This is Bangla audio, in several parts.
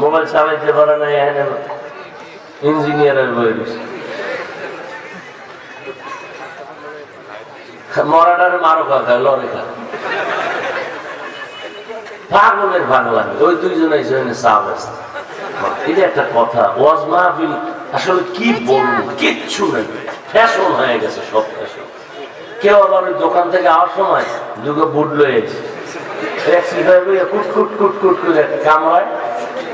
মোবাইল চালাইতে পারে না ইঞ্জিনিয়ারের বই দিছে। মরাটার মারো কাকা লড়ে খা পাগলের লাগে, ওই দুইজন এসে চা ব্যস্ত এটা একটা কথা, ওয়াজ মাহফিল, আসলে কি বলব, কিচ্ছু নেই। ফ্যাশন হয়ে গেছে সব ফ্যাশন। কেউ আবার ওই দোকান থেকে আসার সময় দুটো বুট লয়ে এসে। কুট কুট কুট কুট করে কামড়ায়।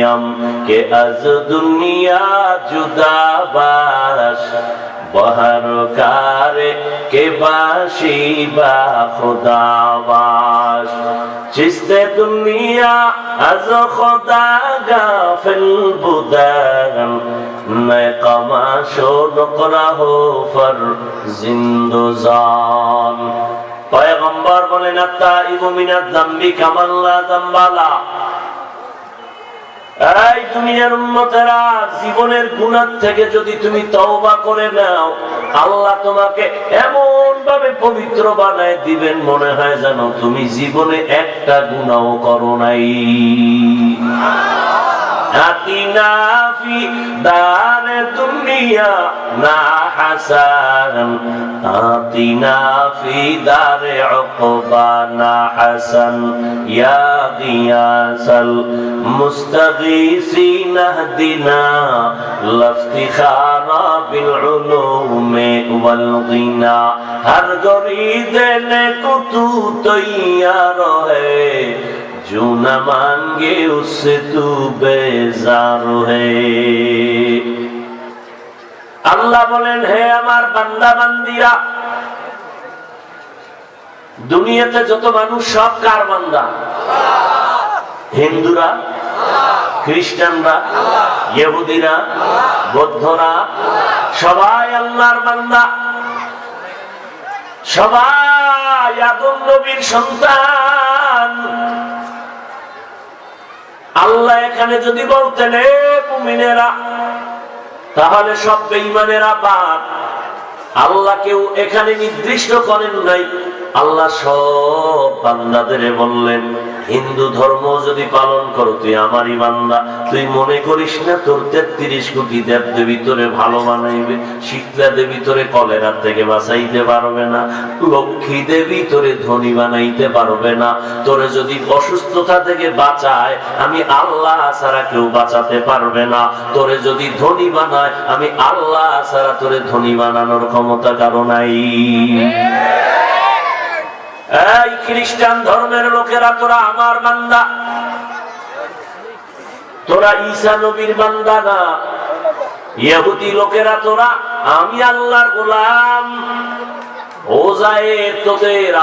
নিয়ম কে আজ দুনিয়া জুদা বাস, বহার কারে কে বাসি বা খোদাবাস চিস্তে দুনিয়া আজ খোদা গাফিল বুদান মে কমা শোন করা হো ফর জিন্দুজান পয়গম্বর বলেন আত্মা ইবুমিনা জাম্বি কামাল্লা জাম্বালা এই দুনিয়ার উন্নতেরা জীবনের গুণার থেকে যদি তুমি তওবা করে নাও, আল্লাহ তোমাকে এমন ভাবে পবিত্র বানায় দিবেন, মনে হয় যেন তুমি জীবনে একটা গুণাও করো নাই। آتنا في دار الدنيا ما حسن آتنا في دار عقبانا حسن يا غياس المستغيثين اهدنا لافتخار بالعلوم والغنى هر گری دل تو تیار ہے जो न मांगे उससे तू बेजार है আল্লাহ বলেন হে আমার বান্দা বান্দিরা দুনিয়াতে যত মানুষ সব কার বান্দা হিন্দুরা খ্রিস্টানরা ইহুদিরা বৌদ্ধরা সবাই আল্লাহর বান্দা। সবাই আদম নবীর সন্তান। আল্লাহ এখানে যদি বলতেন মুমিনেরা, তাহলে সব বেঈমানেরা বাদ। আল্লাহ কেউ এখানে নির্দিষ্ট করেন নাই। আল্লাহ সব বান্দাদের বললেন, হিন্দু ধর্ম যদি পালন করো, তুই আমারই বান্দা। তুই মনে করিস না তোর তেত্রিশ কোটি দেব দেবী তোরে ভালো বানাইবে শীতলা দেবী তোরে কলেরার থেকে বাঁচাইতে পারবে না লক্ষ্মী দেবী তোরে ধনী বানাইতে পারবে না। তোরে যদি অসুস্থতা থেকে বাঁচায়, আমি আল্লাহ ছাড়া কেউ বাঁচাতে পারবে না। তোরে যদি ধনী বানায়, আমি আল্লাহ ছাড়া তোরে ধনী বানানোর ক্ষমতা কারও নাই। এই খ্রিস্টান ধর্মের লোকেরা, তোরা আমার বান্দা। তোরা ঈসা নবীর বান্দা না। ইহুদি লোকেরা, তোরা আমি আল্লাহর গোলাম। তোদের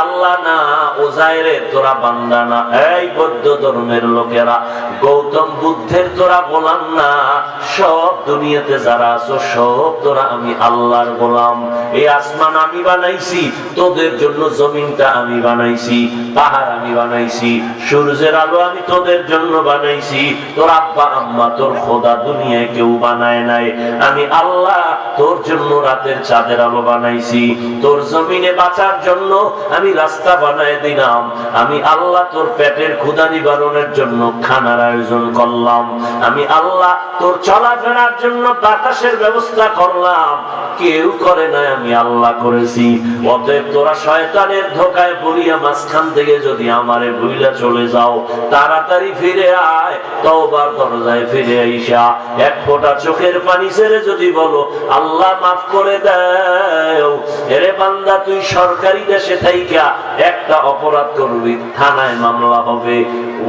আমি বানাইছি, তোদের জন্য জমিনটা আমি বানাইছি, পাহাড় আমি বানাইছি, সূর্যের আলো আমি তোদের জন্য বানাইছি। তোর আব্বা, আম্মা, তোর খোদা দুনিয়ায় কেউ বানায় নাই। আমি আল্লাহ তোর জন্য রাতের চাঁদের আলো বানাইছি, তোর জমিনে বাঁচার জন্য আমি রাস্তা বানায় দিলাম। আমি আল্লাহ তোর পেটের ক্ষুদা নিবারণের জন্য খানার আয়োজন করলাম। আমি আল্লাহ তোর চলাফেরার জন্য বাতাসের ব্যবস্থা করলাম। কেউ করে নাই আমি আল্লাহ করেছি। অতএব তোরা শয়তানের ধোকায় পড়িয়া মাঝখান থেকে যদি আমারে ভুইলা চলে যাও, তাড়াতাড়ি ফিরে আয়, তওবার দরজায় ফিরে আইসা। এক ফোঁটা চোখের পানি ছেড়ে যদি বলো, আল্লাহ মাফ করে দাও, এরে বান্দা তুই সরকারি দেশে থাইকা একটা অপরাধ করবি, থানায় মামলা হবে।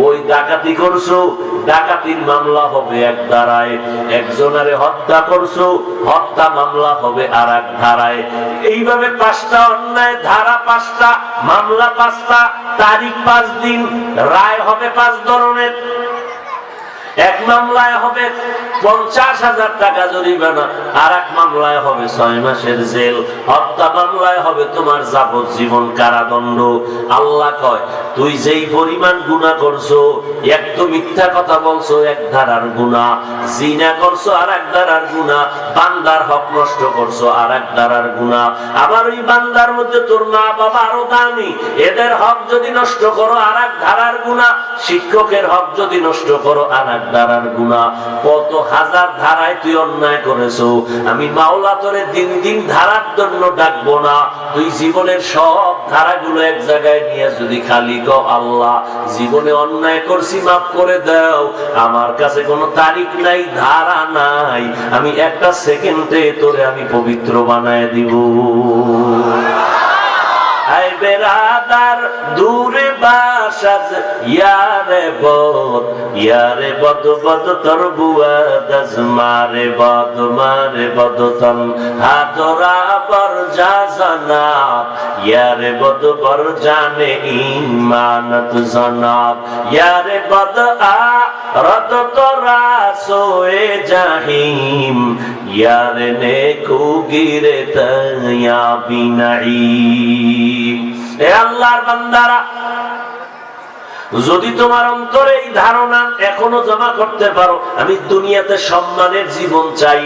ওই ডাকাতি করছ, ডাকাতির মামলা হবে এক ধারায়। একজনারে হত্যা করছ, হত্যা মামলা হবে আর এক ধারায়। এইভাবে পাঁচটা অন্যায়, ধারা পাঁচটা, মামলা পাঁচটা, তারিখ পাঁচ দিন, রায় হবে পাঁচ ধরনের। এক মামলায় হবে পঞ্চাশ হাজার টাকা জরিমানা আর এক মামলায় হবে ছয় মাসের জেল, হত্যা মামলায় হবে তোমার যাবজ্জীবন কারাদণ্ড। আল্লাহ কয়, তুই যেই পরিমাণ গুণা করছ, এক তো মিথ্যা কথা বলছো, এক ধারার গুণা জিনা করছ আর এক ধারার গুণা বান্দার হক নষ্ট করছ আর এক ধারার গুণা আবার ওই বান্দার মধ্যে তোর মা বাবা আরও দামি। এদের হক যদি নষ্ট করো আর এক ধারার গুণা শিক্ষকের হক যদি নষ্ট করো আর এক ধারার গুণা কত হাজার ধারায় তুই অন্যায় করেছ। আমি মাওলা তোরে দিন দিন ধারার জন্য ডাকবো না। তুই জীবনের সব ধারাগুলো এক জায়গায় নিয়ে যদি খালি ক আল্লাহ, জীবনে অন্যায় করছি, মাফ করে দাও। আমার কাছে কোনো তারিখ নাই, ধারা নাই। আমি একটা সেকেন্ডে তোরে আমি পবিত্র বানায় দিব। আই বেরাদার, দূরে বাসাজ ইয়ারে বদ ইয়ারে বদ বদ তোর বুয়া দজ মারে বদ মারে বদ তন। হাতরা বর যা জানা ইয়ারে বদ বর জানে ইমানত জনাব। ইয়ারে বদ আ রত তোরা জাহিম আল্লাহর বান্দারা, যদি তোমার অন্তরে এই ধারণা এখনও জমা করতে পারো, আমি দুনিয়াতে সম্মানের জীবন চাই।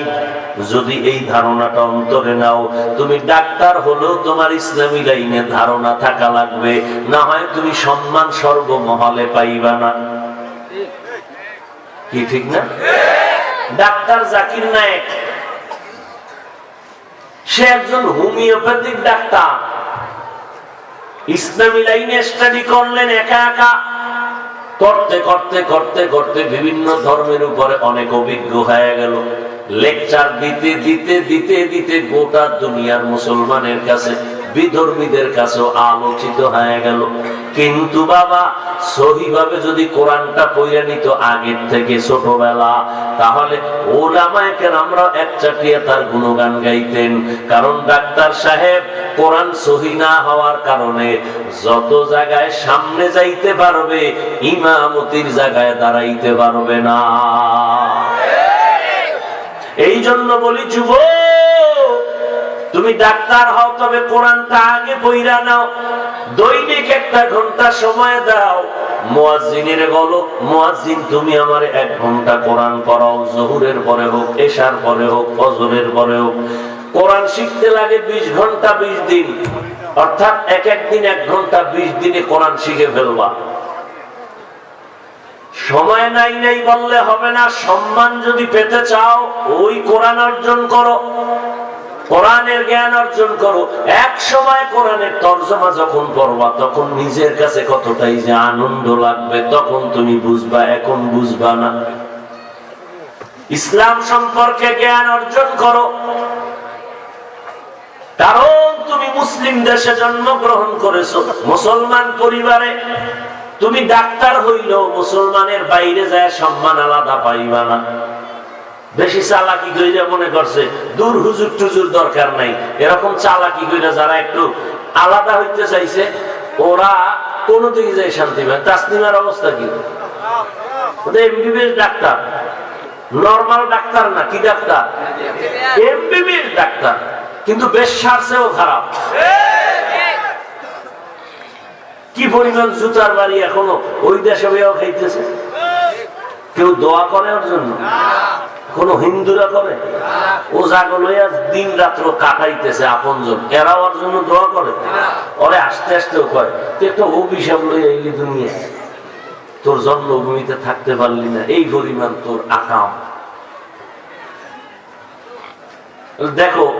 যদি এই ধারণাটা অন্তরে নাও, তুমি ডাক্তার হলেও তোমার ইসলামী লাইনে ধারণা থাকা লাগবে। না হয় তুমি সম্মান সর্বমহলে পাইবা না। কি ঠিক না? ডাক্তার জাকির নায়ক, সে একজন হোমিওপ্যাথিক ডাক্তার। ইসলামী লাইনে স্টাডি করলেন একা একা। করতে করতে করতে করতে বিভিন্ন ধর্মের উপরে অনেক অভিজ্ঞ হয়ে গেল। লেকচার দিতে দিতে দিতে দিতে গোটা দুনিয়ার মুসলমানের কাছে বিধর্মীদের কাছেও আলোচিত হয়ে গেল। কিন্তু বাবা সহিভাবে যদি কোরআনটা পইরা নিত আগের থেকে ছোটবেলা তাহলে ওলামায় কেন আমরা এক চাটিয়া তার গুণগান গাইতেন। কারণ ডাক্তার সাহেব কোরআন সহি না হওয়ার কারণে যত জায়গায় সামনে যাইতে পারবে ইমামতির জায়গায় দাঁড়াইতে পারবে না। এই জন্য বলি যুব তুমি ডাক্তার হও, তবে কোরআনটা আগে বইরা নাও। দৈনিক একটা ঘণ্টা সময় দাও। তুমি আমার এক ঘণ্টা কোরআন পড়াও। জহুরের পরে হোক, এশার পরে হোক, ফজরের পরে হোক। কোরআন শিখতে লাগে বিশ ঘণ্টা বিশ দিন। অর্থাৎ এক এক দিন এক ঘণ্টা বিশ দিনে কোরআন শিখে ফেলবা। সময় নাই নাই বললে হবে না। সম্মান যদি পেতে চাও, ওই কোরআন অর্জন করো। কোরআনের জ্ঞান অর্জন করো। এক সময় কোরআনের তর্জমা যখন করবা তখন নিজের কাছে কতটাই যে আনন্দ লাগবে, তখন তুমি বুঝবা, এখন বুঝবা না। ইসলাম সম্পর্কে জ্ঞান অর্জন করো। কারণ তুমি মুসলিম দেশে জন্মগ্রহণ করেছ, মুসলমান পরিবারে। তুমি ডাক্তার হইলেও মুসলমানের বাইরে যায় সম্মান আলাদা পাইবা না। বেশি চালাকি কইরা মনে করছে, দূর হুজুর টুজুর দরকার নাই। এরকম চালাকি কইরা যারা একটু আলাদা হইতে চাইছে, ওরা কোন দিকে যায় শান্তি পায় তাসনিমার অবস্থা কি? ডাক্তার। নর্মাল ডাক্তার না, কি ডাক্তার? ডাক্তার। কিন্তু বেশ সারছেও খারাপ। কি পরিমাণ জুতার বাড়ি এখনও ওই দেশে খাইতেছে? কেউ দোয়া করে ওর জন্য? কোন হিন্দুরা করে? ও জাগো দিন রাত্র কাটাইতেছে আপনজন। এরা ওর জন্য দোয়া করে। ওরে আস্তে আস্তেও তুই একটা অভিশাপ লইয়া এই দুনিয়া। তোর জন্মভূমিতে থাকতে পারলি না। এই পরিমাণ তোর আকাম। দেখো,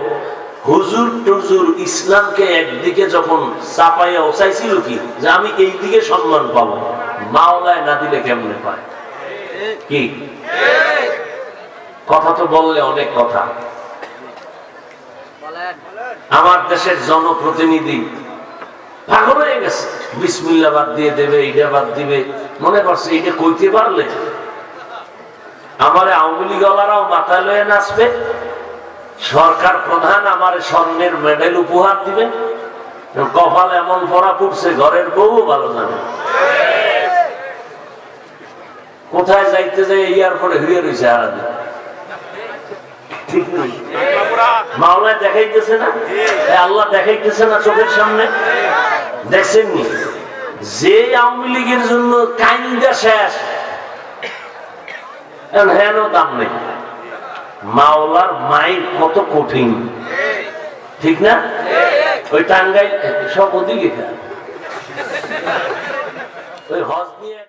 হুজুর টুজুর ইসলামকে একদিকে যখন চাপাইয়া ওসাইছিল কি? যে আমি এই দিকে সম্মান পাবো। মাওলায় না দিলে কেমনে পায়? কি? তো বললে অনেক কথা। আমার দেশের জনপ্রতিনিধি পাগল হয়ে গেছে। বিসমিল্লা বাদ দিয়ে দেবে এইটা বাদ দিবে। মনে করছে এইটা কইতে পারলে। আমার আওয়ামী লীগওয়ালারাও মাথায় লয়ে নাচবে। সরকার প্রধান আমার স্বর্ণের মেডেল উপহার দিবে। কপাল এমন পড়া পড়ছে ঘরের বউ ভালো জানে। কোথায় যাইতে যাই ইয়ার এয়ারপোর্টে হইয়ে রয়েছে আরাধে ঠিক নাই। মাওলায় দেখাইতেছে না? আল্লাহ দেখাইতেছে না চোখের সামনে? যে আওয়ামী লীগের জন্য কাইন্দা শেষ। হেন দাম নেই। মাওলার মায়ের কত কঠিন। ঠিক না? ওই টাঙ্গাই সব ওদিকে। ওই হজ